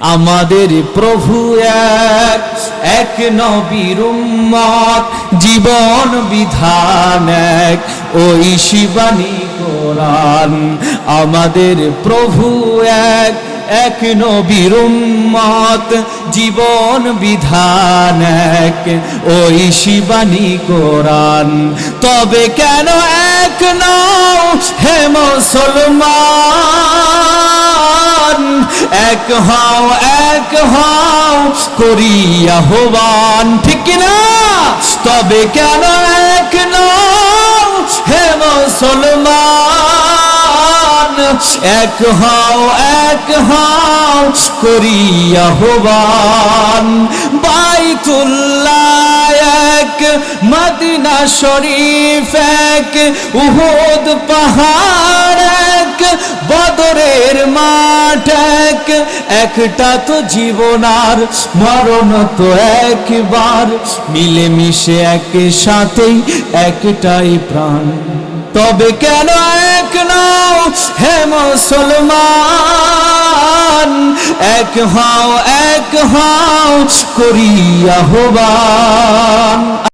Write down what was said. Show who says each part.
Speaker 1: আমাদের প্রভু এক এক নবীর উম্মত, জীবন বিধান এক। ওই শিবানী কোরআন আমাদের প্রভু এক এক নবীর উম্মত, জীবন বিধান এক। ওই শিবানী কোরআন তবে কেন এক নাও হে মুসলমান? এক হও এক হও করিয়া হবান। ঠিক না তবে কেন এক নও হে মুসলমান? এক হও এক হও করিয়া হবান। বাইতুল্লাহ এক, মদিনা শরীফ এক, উহুদ পাহাড় এক, বদরের মাঠ এক একটা তো জীবন আর, মরণ তো একবার। মিলেমিশে এক সাথেই একটাই প্রাণ। তবে কেন এক নাও হে মুসলমান? এক হও এক হও করিয়া হবান